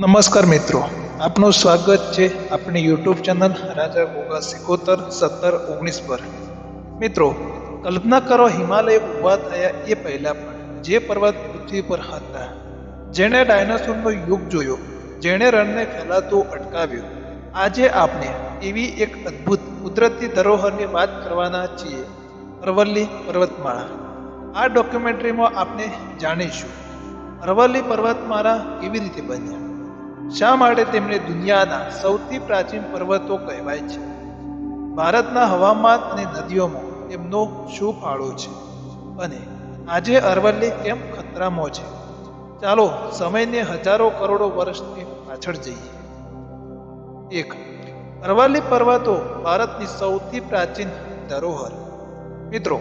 નમસ્કાર મિત્રો. આપનું સ્વાગત છે આપણી યુટ્યુબ ચેનલ રાજા ગોગા સિકોતર સત્તર ઓગણીસ પર. મિત્રો, કલ્પના કરો હિમાલય ઊભા થયા એ પહેલા પણ જે પર્વત પૃથ્વી પર હતા. જેણે ડાયનાસોરનો યુગ જોયો, જેણે રણને ફેલાતું અટકાવ્યું. આજે આપણે એવી એક અદ્ભુત કુદરતી ધરોહરની વાત કરવાના છીએ, અરવલ્લી પર્વતમાળા. આ ડોક્યુમેન્ટરીમાં આપણે જાણીશું, અરવલ્લી પર્વતમાળા કેવી રીતે બન્યા? શા માટે તેમને દુનિયાના સૌથી પ્રાચીન પર્વતો કહેવાય છે? ભારતના હવામાન અને નદીઓમાં એમનો શું ફાળો છે? અને આજે અરવલ્લી કેમ ખતરામાં છે? ચાલો સમયને હજારો કરોડો વર્ષની પાછળ જઈએ. એક, અરવલ્લી પર્વતો ભારતની સૌથી પ્રાચીન ધરોહર. મિત્રો,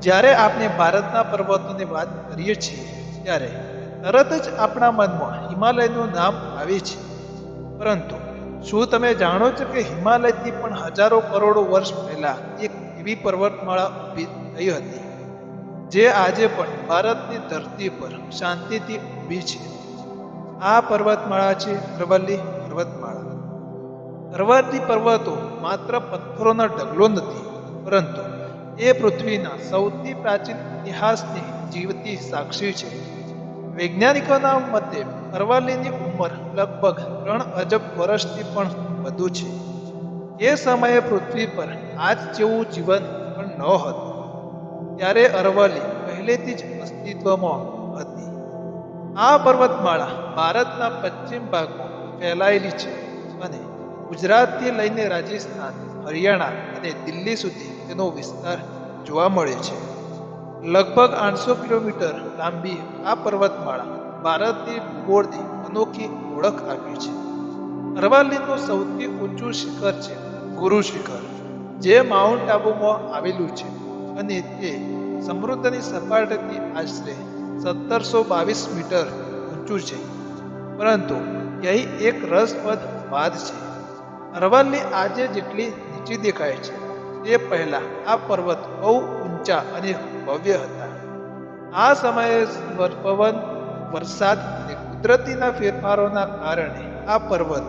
જ્યારે આપણે ભારતના પર્વતોની વાત કરીએ છીએ, ત્યારે તરત જ આપણા મનમાં હિમાલયનું નામ આવે છે. પરંતુ શું તમે જાણો છો કે હિમાલયથી પણ હજારો કરોડો વર્ષ પહેલા એક એવી પર્વતમાળા ઊભી થઈ હતી, જે આજે પણ ભારતની ધરતી પર શાંતિથી ઊભી છે? આ પર્વતમાળા છે અરવલ્લી પર્વતમાળા. અરવલ્લી પર્વતો માત્ર પથ્થરોનો ઢગલો નથી, પરંતુ એ પૃથ્વીના સૌથી પ્રાચીન ઇતિહાસની જીવતી સાક્ષી છે. વૈજ્ઞાનિકોના મતે અરવલ્લીની ઉંમર લગભગ ત્રણ અજબ વર્ષથી પણ વધુ છે. એ સમયે પૃથ્વી પર આજ જેવું જીવન પણ ન હતું. ત્યારે અરવલ્લી પહેલેથી જ અસ્તિત્વમાં હતી. આ પર્વતમાળા ભારતના પશ્ચિમ ભાગમાં ફેલાયેલી છે અને ગુજરાતથી લઈને રાજસ્થાન, હરિયાણા અને દિલ્હી સુધી તેનો વિસ્તાર જોવા મળે છે. લગભગ આઠસો કિલોમીટર લાંબી આ પર્વતમાળા ભારતની ભૂગોળની અનોખી ઓળખ આપી છે. અરવલ્લીનું સૌથી ઊંચું શિખર છે ગુરુ શિખર, જે માઉન્ટ આબુમાં આવેલું છે અને તે સમૃદ્ધની સપાટીથી આશરે સત્તરસો બાવીસ મીટર ઊંચું છે. પરંતુ અહીં એક રસપ્રદ વાત છે, અરવલ્લી આજે જેટલી નીચી દેખાય છે તે પહેલા આ પર્વત બહુ ઊંચા અને ભવ્ય હતા. આ સમયે પવન, વરસાદ અને કુદરતીના ફેરફારોના કારણે આ પર્વત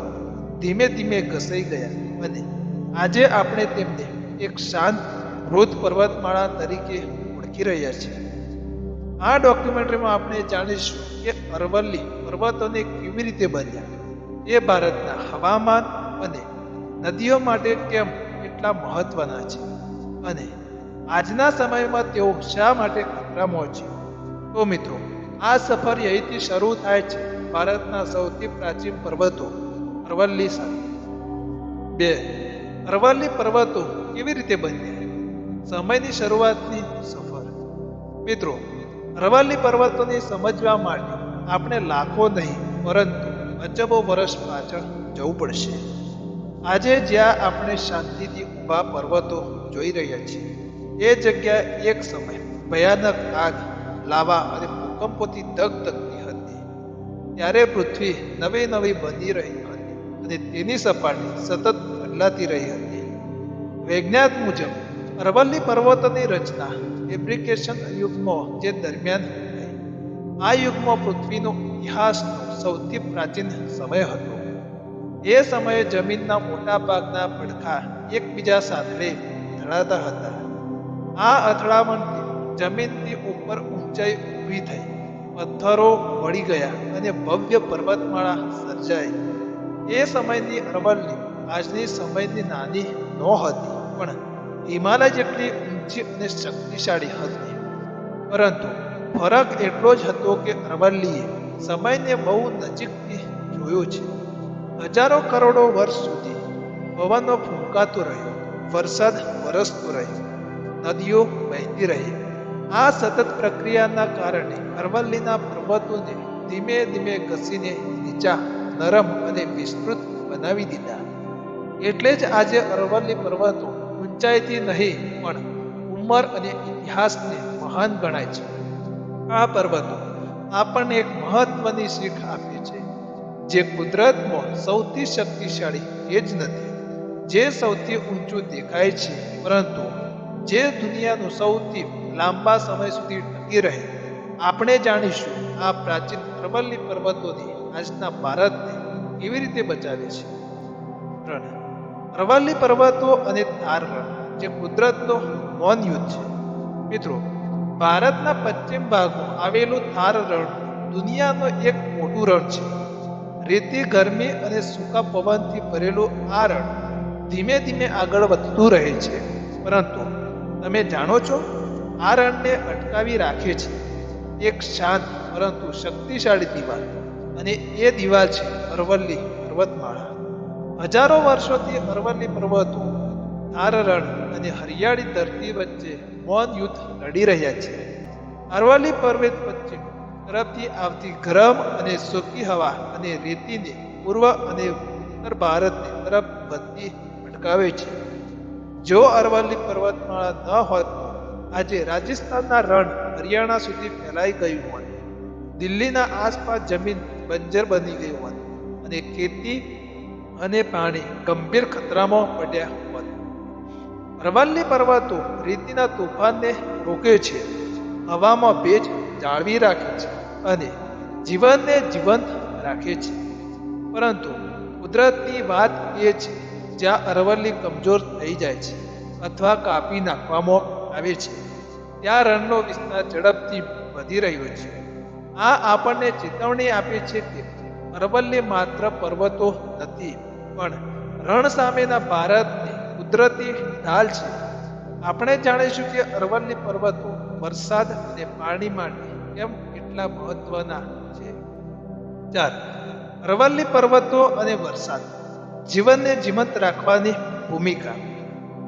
ધીમે ધીમે ઘસાઈ ગયા અને આજે આપણે તેમને એક શાંત મૃત પર્વતમાળા તરીકે ઓળખી રહ્યા છીએ. આ ડોક્યુમેન્ટરીમાં આપણે જાણીશું કે અરવલ્લી પર્વતોને કેવી રીતે બન્યા. એ ભારતના હવામાન અને નદીઓ માટે કેમ એટલા મહત્વના છે અને આજના સમયમાં તેઓ શા માટે ખતરામાં છે? તો મિત્રો, આ સફર અહીંથી શરૂ થાય છે ભારતના સૌથી પ્રાચીન પર્વતો અરવલ્લી બે, અરવલ્લી પર્વતો કેવી રીતે બન્યા સમયની શરૂઆતની સફર. મિત્રો, અરવલ્લી પર્વતોને સમજવા માટે આપણે લાખો નહીં, પરંતુ અજબો વર્ષ પાછળ જવું પડશે. આજે જ્યાં આપણે શાંતિથી ઊભા પર્વતો જોઈ રહ્યા છીએ એ જગ્યા એક સમય ભયાનક આગ લાવા અને ભૂકંપોથી દગદગતી હતી. ત્યારે પૃથ્વી નવી નવી બની રહી હતી અને તેની સપાટી સતત બદલાતી રહી હતી. વૈજ્ઞાન મુજબ, અરવલ્લી પર્વતોની રચના ફેબ્રિકેશન યુગમાં જે દરમિયાન આ યુગમાં પૃથ્વીનો ઇતિહાસનો સૌથી પ્રાચીન સમય હતો. એ સમયે જમીનના મોટા ભાગના પડખા એકબીજા સાથે ધરાતા હતા. આ અથડામણથી જમીનથી ઉપર ઊંચાઈ ઊભી થઈ. પથ્થરો વળી ગયા અને ભવ્ય પર્વતમાળા સર્જાઈ. એ સમયની અરવલ્લી આજની સમયની નાની ન હતી પણ હિમાલય જેટલી ઊંચી અને શક્તિશાળી હતી. પરંતુ ફરક એટલો જ હતો કે અરવલ્લીએ સમયને બહુ નજીકથી જોયો છે. હજારો કરોડો વર્ષ સુધી પવનો ફૂંકાતો રહ્યો, વરસાદ વરસતો રહ્યો. નદીઓ વહેતી રહી. આ સતત પ્રક્રિયાના કારણે અરવલ્લીના પર્વતોને ધીમે ધીમે ઘસીને નીચા, નરમ અને વિસ્તૃત બનાવી દીધા. એટલે જ આજે અરવલ્લી પર્વતો ઊંચાઈથી નહીં, પણ ઉંમર અને ઇતિહાસને મહાન ગણાય છે. આ પર્વતો આપણને એક મહત્વની શીખ આપે છે, જે કુદરતમાં સૌથી શક્તિશાળી એ જ નથી, જે સૌથી ઊંચું દેખાય છે. પરંતુ જે દુનિયાનું સૌથી લાંબા સમય સુધી ટકી રહે, આપણે જાણીશું આ પ્રાચીન અરવલ્લી પર્વતોથી આજના ભારતને કેવી રીતે બચાવે છે. રણ અરવલ્લી પર્વતો અને થાર રણ જે કુદરતનો મૌન યુદ્ધ છે. મિત્રો, ભારતના પશ્ચિમ ભાગમાં આવેલું થાર રણ દુનિયાનો એક મોટું રણ છે. રેતી, ગરમી અને સૂકા પવનથી ભરેલું આ રણ ધીમે ધીમે આગળ વધતું રહે છે. પરંતુ તમે જાણો છો? આ રણને અટકાવી રાખે છે. એક શાંત પરંતુ શક્તિશાળી દિવાલ. અને એ દિવાલ છે અરવલ્લી પર્વતમાળા. હજારો વર્ષોથી અરવલ્લી પર્વતો થાર રણ અને હરિયાળી ધરતી વચ્ચે મૌન યુદ્ધ લડી રહ્યા છે. અરવલ્લી પર્વત પશ્ચિમ તરફથી આવતી ગરમ અને સૂકી હવા અને રેતીને પૂર્વ અને ઉત્તર ભારતની તરફ વધતી અટકાવે છે. જો અરવલ્લી પર્વતમાળા ન હોત તો આજે રાજસ્થાનના રણ હરિયાણા સુધી ફેલાઈ ગયું હોત. દિલ્હીના આસપાસ જમીન બંજર બની ગઈ હોત અને ખેતી અને પાણી ગંભીર ખતરામાં પડ્યા હોત. અરવલ્લી પર્વતો રેતીના તોફાનને રોકે છે, હવામાં ભેજ જાળવી રાખે છે અને જીવનને જીવંત રાખે છે. પરંતુ કુદરતની વાત એ છે જ્યાં અરવલ્લી કમજોર થઈ જાય છે અથવા કાપી નાખવામાં આવે છે. ત્યાં રણનો વિસ્તાર ઝડપથી વધી રહ્યો છે. આ આપણને ચેતવણી આપે છે કે અરવલ્લી માત્ર પર્વતો નથી, પણ રણ સામેના ભારતની કુદરતી ઢાલ છે. આપણે જાણીશું કે અરવલ્લી પર્વતો વરસાદ અને પાણી માટે કેમ કેટલા મહત્વના છે. ચાર અરવલ્લી પર્વતો અને વરસાદ. જીવનને જીવંત રાખવાની ભૂમિકા.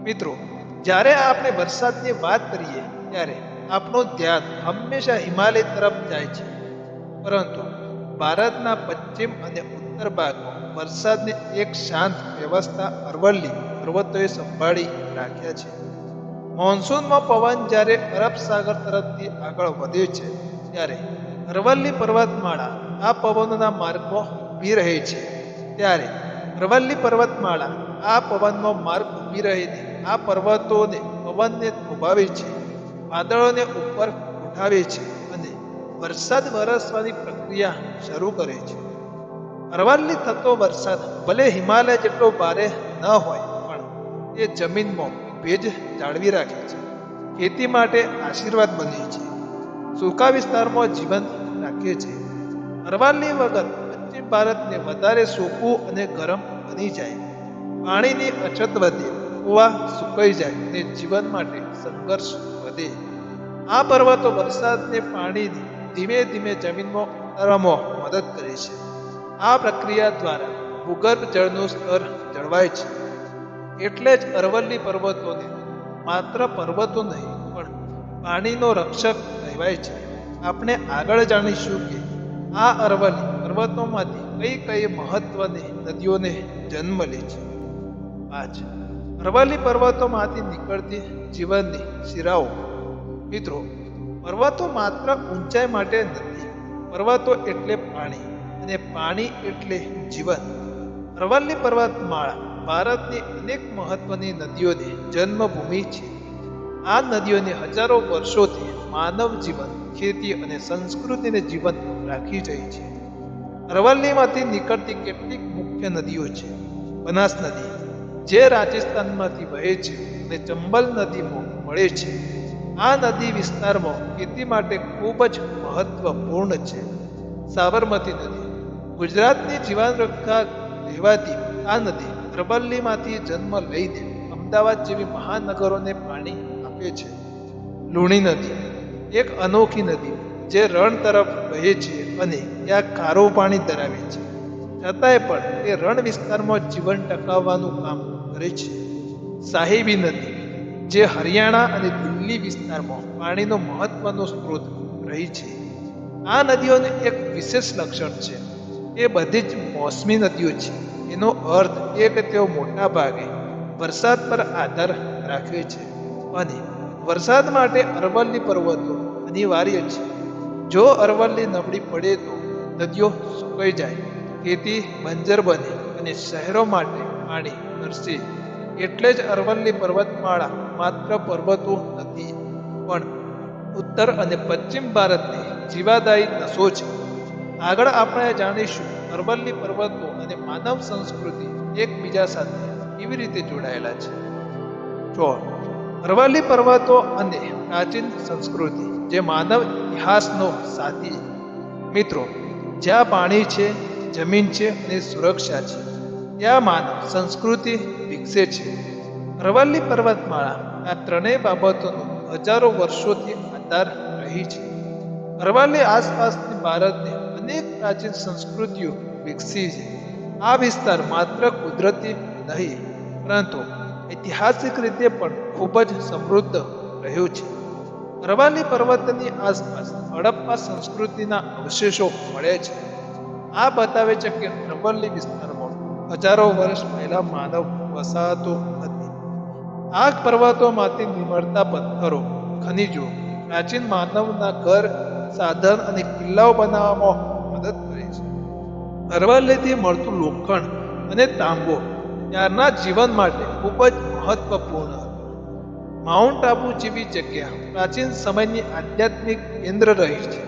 મિત્રો, જ્યારે આપણે વરસાદની વાત કરીએ, ત્યારે આપણું ધ્યાન હંમેશા હિમાલય તરફ જાય છે. પરંતુ ભારતના પશ્ચિમ અને ઉત્તર ભાગમાં વરસાદની એક શાંત વ્યવસ્થા અરવલ્લી પર્વતોએ સંભાળી રાખ્યા છે. મોન્સૂનમાં પવન જ્યારે અરબ સાગર તરફથી આગળ વધે છે, ત્યારે અરવલ્લી પર્વતમાળા આ પવનોના માર્ગમાં ઊભી રહે છે. ત્યારે અરવલ્લી પર્વતમાળા આ પવનનો માર્ગ ઊભી રહીને આ પર્વતોને પવનને થોભાવે છે, વાદળોને ઉપર ઉઠાવે છે અને વરસાદ વરસવાની પ્રક્રિયા શરૂ કરે છે. અરવલ્લી થતો વરસાદ ભલે હિમાલય જેટલો ભારે ન હોય, પણ એ જમીનમાં ભેજ જાળવી રાખે છે, ખેતી માટે આશીર્વાદ બને છે, સૂકા વિસ્તારમાં જીવંત રાખે છે. અરવાલ્લી વગર પશ્ચિમ ભારતને વધારે સૂકું અને ગરમ બની જાય. પાણીની અછત વધે, કુવા સુકાઈ જાય અને જીવન માટે સંઘર્ષ વધે. આ પર્વતો વરસાદને પાણી ધીમે ધીમે જમીનમાં ઉતારવામાં મદદ કરે છે. આ પ્રક્રિયા દ્વારા ભૂગર્ભ જળનું સ્તર જળવાય છે. એટલે જ અરવલ્લી પર્વતોને માત્ર પર્વતો નહીં, પણ પાણીનો રક્ષક કહેવાય છે. આપણે આગળ જાણીશું કે આ અરવલ્લી પર્વતોમાંથી કઈ કઈ મહત્વની નદીઓને જન્મ લે છે. આજ અરવાલી પર્વતોમાંથી નીકળતી જીવનની શિરાઓ. મિત્રો, પર્વતો માત્ર ઊંચાઈ માટે નથી, પર્વતો એટલે પાણી અને પાણી એટલે જીવન. અરવલ્લી પર્વતમાળા ભારતની અનેક મહત્વની નદીઓની જન્મભૂમિ છે. આ નદીઓને હજારો વર્ષોથી માનવ જીવન, ખેતી અને સંસ્કૃતિને જીવંત રાખી જાય છે. અરવલ્લીમાંથી નીકળતી કેટલીક મુખ્ય નદીઓ છે. બનાસ નદી, જે રાજસ્થાનમાંથી વહે છે અને ચંબલ નદીમાં મળે છે. આ નદી વિસ્તારમાં ખેતી માટે ખૂબ જ મહત્વપૂર્ણ છે. સાબરમતી નદી, ગુજરાતની જીવન રક્ષા કહેવાતી આ નદી અરવલ્લીમાંથી જન્મ લઈને અમદાવાદ જેવી મહાનગરોને પાણી આપે છે. લુણી નદી, એક અનોખી નદી, જે રણ તરફ વહે છે. અને ત્યાં કારો પાણી ધરાવે છે. છતાંય પણ તે રણ વિસ્તારમાં જીવન ટકાવવાનું કામ કરે છે. સાહિબી નદી, જે હરિયાણા અને દિલ્હી વિસ્તારમાં પાણીનો મહત્વનો સ્ત્રોત રહી છે. આ નદીઓનું એક વિશેષ લક્ષણ છે. એ બધી જ મોસમી નદીઓ છે. એનો અર્થ એ કે તેઓ મોટા ભાગે વરસાદ પર આધાર રાખે છે. અને વરસાદ માટે અરવલ્લી પર્વતો અનિવાર્ય છે. જો અરવલ્લી નબળી પડે તો નદીઓ સુકાઈ જાય. ખેતી બંજર બને અને શહેરો માટે પાણી નરસે. એટલે જ અરવલ્લી પર્વતમાળા માત્ર પર્વતો નથી, પણ ઉત્તર અને પશ્ચિમ ભારતની જીવાદાયી નસો છે. આગળ આપણે જાણીશું અરવલ્લી પર્વતો અને માનવ સંસ્કૃતિ એકબીજા સાથે કેવી રીતે જોડાયેલા છે. જો અરવલ્લી પર્વતો અને પ્રાચીન સંસ્કૃતિ જે માનવ ઇતિહાસનો સાથી મિત્રો, જ્યાં પાણી છે, જમીન છે અને સુરક્ષા છે, ત્યાં માનવ સંસ્કૃતિ વિકસે છે. અરવલ્લી પર્વતમાળા આ ત્રણેય બાબતોનો હજારો વર્ષોથી આધાર રહી છે. અરવલ્લી આસપાસની ભારતની અનેક પ્રાચીન સંસ્કૃતિઓ વિકસી છે. આ વિસ્તાર માત્ર કુદરતી નહીં, પરંતુ ઐતિહાસિક રીતે પણ ખૂબ જ સમૃદ્ધ રહ્યું છે. અરવલ્લી પર્વતની આસપાસ હડપ્પા સંસ્કૃતિના અવશેષો મળે છે. આ બતાવે છે કે અરવલ્લી વિસ્તારમાં હજારો વર્ષ પહેલા માનવ વસાહતો હતી. આ પર્વતોમાંથી નિમળતા પથ્થરો, ખનિજો, પ્રાચીન માનવના ઘર, સાધન અને કિલ્લાઓ બનાવવામાં મદદ કરે છે. અરવલ્લીથી મળતું લોખંડ અને તાંબો ત્યારના જીવન માટે ખૂબ જ મહત્વપૂર્ણ હતું માઉન્ટ આબુ જેવી જગ્યા પ્રાચીન સમયની આધ્યાત્મિક કેન્દ્ર રહી છે.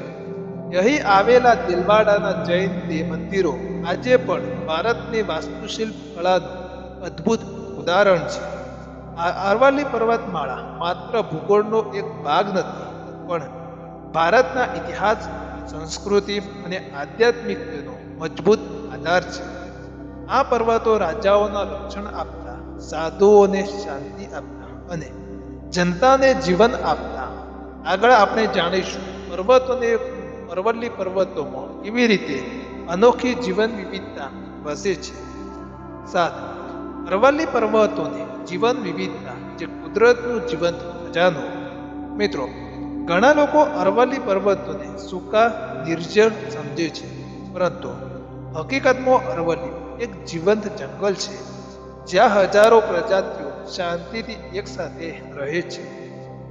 અહીં આવેલા દિલવાડાના જૈન દેવ મંદિરો આજે પણ ભારતની વાસ્તુશિલ્પ કળાનું અદ્ભુત ઉદાહરણ છે. આ અરવલ્લી પર્વતમાળા માત્ર ભૂગોળનો એક ભાગ નથી, પણ ભારતના ઇતિહાસ, સંસ્કૃતિ અને આધ્યાત્મિકતાનો મજબૂત આધાર છે. આ પર્વતો રાજાઓના રક્ષણ આપતા, સાધુઓને શાંતિ આપતા અને જનતાને જીવન આપતા. આગળ આપણે જાણીશું, પર્વતોને અરવલ્લી પર્વતોમાં કેવી રીતે અનોખી જીવન વિવિધતા વસે છે. સાત અરવલ્લી પર્વતોની જીવન વિવિધતા જે કુદરતનું જીવંત ખજાનો. મિત્રો, ઘણા લોકો અરવલ્લી પર્વતોને સૂકા, નિર્જળ સમજે છે. પરંતુ હકીકતમાં અરવલ્લી એક જીવંત જંગલ છે, જ્યાં હજારો પ્રજાતિઓ શાંતિથી એકસાથે રહે છે.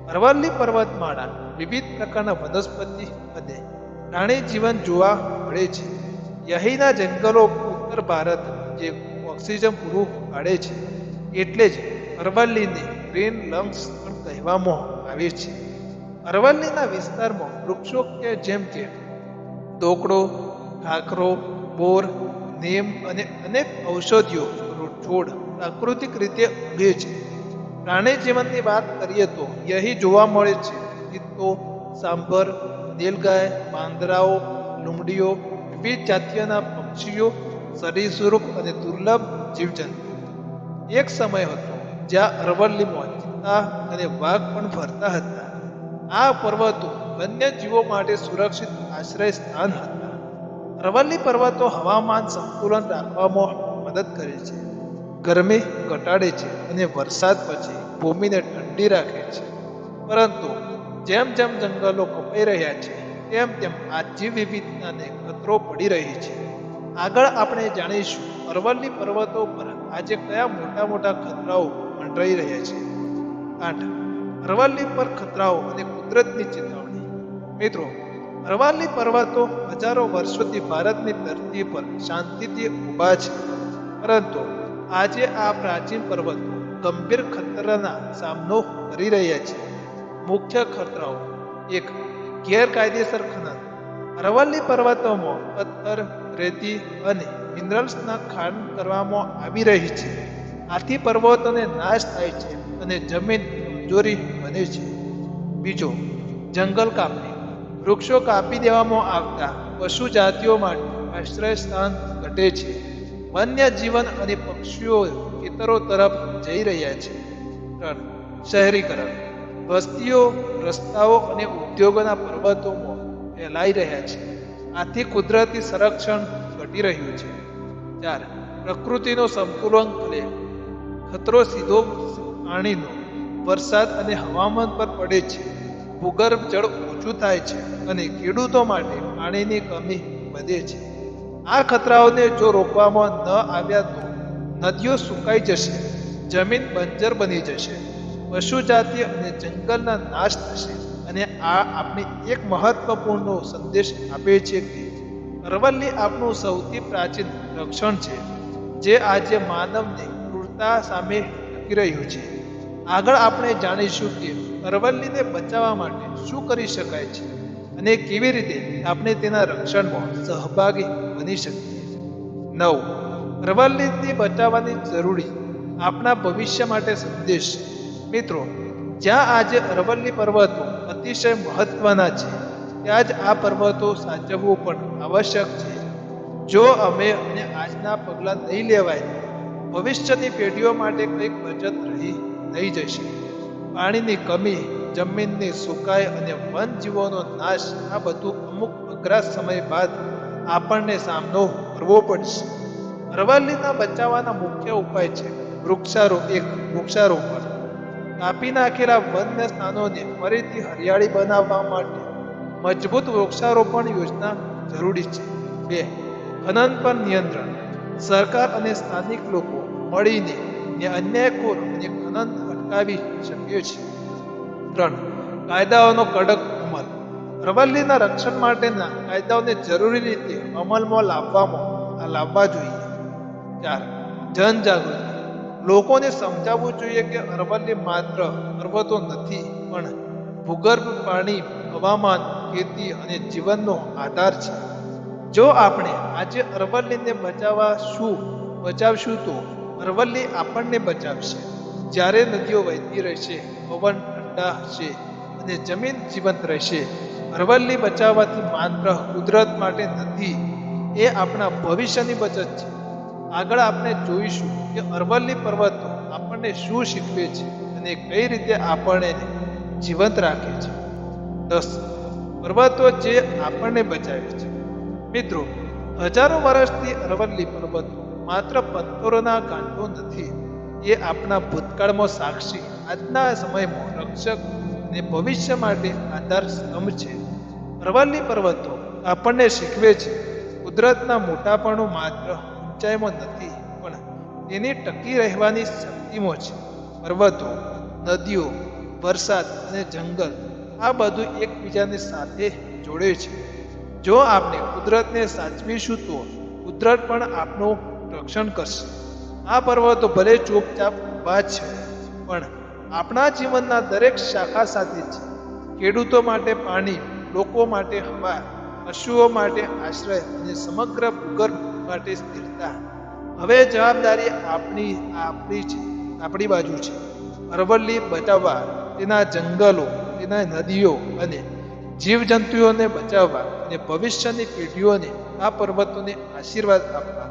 અરવલ્લી પર્વતમાળા વિવિધ પ્રકારના વનસ્પતિ અને પ્રાણી જીવન જોવા મળે છે. અહીંના જંગલો ઉત્તર ભારત જે ઓક્સિજન પૂરું પાડે છે એટલે જ અરવલ્લીને ગ્રીન લંગ્સ પણ કહેવામાં આવે છે. અરવલ્લીના વિસ્તારમાં વૃક્ષો કે જેમ કે દોકડો ઠાકરો બોર, નીમ અને અનેક ઔષધિઓ છોડ પ્રાકૃતિક રીતે ઉગે છે. પ્રાણી જીવનની વાત કરીએ તો અહીં જોવા મળે છે ચિત્તો સાંભર, નીલગાય, પાંદરાઓ, લુમડીઓ, વિવિધ જાતિઓના પક્ષીઓ સરીસૃપ અને દુર્લભ જીવજંતુ. એક સમય હતો જ્યાં અરવલ્લીમાં ચિત્તા અને વાઘ પણ ફરતા હતા. આ પર્વતો વન્યજીવો માટે સુરક્ષિત આશ્રય સ્થાન હતા. અરવલ્લી પર્વતો હવામાન સંતુલન રાખવામાં મદદ કરે છે. ગરમી ઘટાડે છે અને વરસાદ પછી ભૂમિને ઠંડી રાખે છે. પરંતુ જેમ જેમ જંગલો કપાઈ રહ્યા છે, તેમ તેમ આ વિવિધતાને ખતરો પડી રહી છે. આગળ આપણે જાણીશું અરવલ્લી પર્વતો પર આજે કયા મોટા મોટા ખતરાઓ મંડરાઈ રહ્યા છે. આઠ, અરવલ્લી પર ખતરાઓ અને કુદરતની ચેતવણી. મિત્રો, અરવલ્લી પર્વતો હજારો વર્ષોથી ભારતની ધરતી પર શાંતિથી ઊભા છે. પરંતુ આજે આ પ્રાચીન પર્વતો ગંભીર ખતરાના સામનો કરી રહ્યા છે. મુખ્ય ખતરાઓ. એક, ગેરકાયદેસર ખનન. અરવલ્લી પર્વતોમાં પથ્થર, રેતી અને મિનરલ્સના ખાણ કરવામાં આવી રહી છે. આથી પર્વતોને નાશ થાય છે અને જમીન કમજોરી બને છે. બીજો, જંગલ કાપણી. વૃક્ષો કાપી દેવામાં આવતા પશુ જાતિઓ માટે આશ્રય સ્થાન ઘટે છે. વન્ય જીવન અને પક્ષીઓ ખેતરો તરફ જઈ રહ્યા છે. ત્રણ, શહેરીકરણ. વસ્તીઓ, રસ્તાઓ અને ઉદ્યોગોના પર્વતોમાં ફેલાઈ રહ્યા છે. આથી કુદરતી સંરક્ષણ ઘટી રહ્યું છે. ચાર, પ્રકૃતિનો સંતુલન ખલે ખતરો સીધો પાણીનો વરસાદ અને હવામાન પર પડે છે. ભૂગર્ભ જળ ઓછું થાય છે અને ખેડૂતો માટે પાણીની કમી વધે છે. આ ખતરાઓને જો રોકવામાં ન આવ્યા તો નદીઓ સુકાઈ જશે, જમીન બંજર બની જશે પશુ જાતિ અને જંગલના નાશ થશે. અને આ આપણે એક મહત્વપૂર્ણ સંદેશ આપે છે કે અરવલ્લી આપણું સૌથી પ્રાચીન રક્ષણ છે, જે આજે માનવને ક્રૂરતા સામે ટકી રહ્યું છે. આગળ આપણે જાણીશું કે અરવલ્લીને બચાવવા માટે શું કરી શકાય છે. અને કેવી રીતે આપણે તેના રક્ષણમાં સહભાગી બની શકીએ? નવ. અરવલ્લીથી બચાવવાની જરૂરી આપણા ભવિષ્ય માટે સંદેશ. મિત્રો, જ્યાં આજે અરવલ્લી પર્વતો અતિશય મહત્વના છે, ત્યાં જ આ પર્વતો સાચવવું પણ આવશ્યક છે. જો અમે અને આજના પગલાં નહીં લેવાય, ભવિષ્યની પેઢીઓ માટે કંઈક બચત રહી નહીં જશે. પાણીની કમી જમીનની સુકાઈ અને વન જીવોનો નાશ, આ બધું અમુક અઘરા સમય બાદ આપણને સામનો કરવો પડશે. અરવલ્લીના બચાવવાના મુખ્ય ઉપાય છે વૃક્ષારો એક વૃક્ષારોપણ. કાપી નાખેલા વન્ય સ્થાનોને ફરીથી હરિયાળી બનાવવા માટે મજબૂત વૃક્ષારોપણ યોજના જરૂરી છે. બે, ખનન પર નિયંત્રણ. સરકાર અને સ્થાનિક લોકો મળીને અન્યાયખોર અને ખનન અટકાવી શકીએ છે ત્રણ કાયદાઓનો કડક અમલ. અરવલ્લીના રક્ષણ માટેના કાયદાઓને જરૂરી રીતે અમલમાં લાવવામાં આ લાવવા જોઈએ. ચાર, જનજાગૃતિ. લોકોને સમજાવવું જોઈએ કે અરવલ્લી માત્ર પર્વતો નથી, પણ ભૂગર્ભ, પાણી, હવામાન, ખેતી અને જીવનનો આધાર છે. જો આપણે આજે અરવલ્લીને બચાવવા શું બચાવશું તો અરવલ્લી આપણને બચાવશે. જ્યારે નદીઓ વહેતી રહેશે, પવન ઠંડા હશે અને જમીન જીવંત રહેશે. અરવલ્લી બચાવવાથી માત્ર કુદરત માટે નથી, એ આપણા ભવિષ્યની બચત છે. આગળ આપણે જોઈશું કે અરવલ્લી પર્વતો આપણને શું શીખવે છે અને કઈ રીતે આપણને જીવંત રાખે છે. દસ, પર્વતો જે આપણને બચાવે છે. મિત્રો, હજારો વર્ષથી અરવલ્લી પર્વતો માત્ર પથ્થરોના ગાંઠો નથી, એ આપણા ભૂતકાળમાં સાક્ષી આજના સમયમાં રક્ષક અને ભવિષ્ય માટે આધાર સ્તંભ છે. પ્રવાલી પર્વતો આપણને શીખવે છે, કુદરતના મોટાપણું માત્ર ઊંચાઈમાં નથી, પણ તેની ટકી રહેવાની શક્તિમાં છે. પર્વતો, નદીઓ, વરસાદ અને જંગલ આ બધું એકબીજાને સાથે જોડે છે. જો આપણે કુદરતને સાચવીશું તો કુદરત પણ આપણું રક્ષણ કરશે. આ પર્વતો ભલે ચૂપચાપ ઊભા છે, પણ આપણા જીવનના દરેક શાખા સાથે છે ખેડૂતો માટે પાણી, લોકો માટે હવા, પશુઓ માટે આશ્રય અને સમગ્ર ભૂગર્ભ માટે સ્થિરતા. હવે જવાબદારી આપણી આપણી છે આપણી બાજુ છે. અરવલ્લી બચાવવા, તેના જંગલો, તેના નદીઓ અને જીવજંતુઓને બચાવવા અને ભવિષ્યની પેઢીઓને આ પર્વતોને આશીર્વાદ આપવા.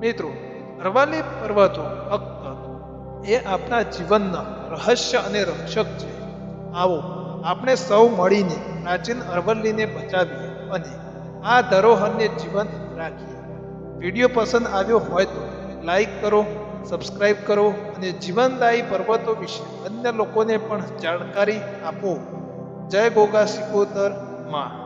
મિત્રો, અરવલ્લી પર્વતો ફક્ત એ આપણા જીવનના રહસ્ય અને રક્ષક છે. આવો, આપણે સૌ મળીને પ્રાચીન અરવલ્લીને બચાવીએ અને આ ધરોહરને જીવંત રાખીએ. વીડિયો પસંદ આવ્યો હોય તો લાઈક કરો સબસ્ક્રાઈબ કરો અને જીવનદાયી પર્વતો વિશે અન્ય લોકોને પણ જાણકારી આપો. જય ગોગા સિકોતરમાં.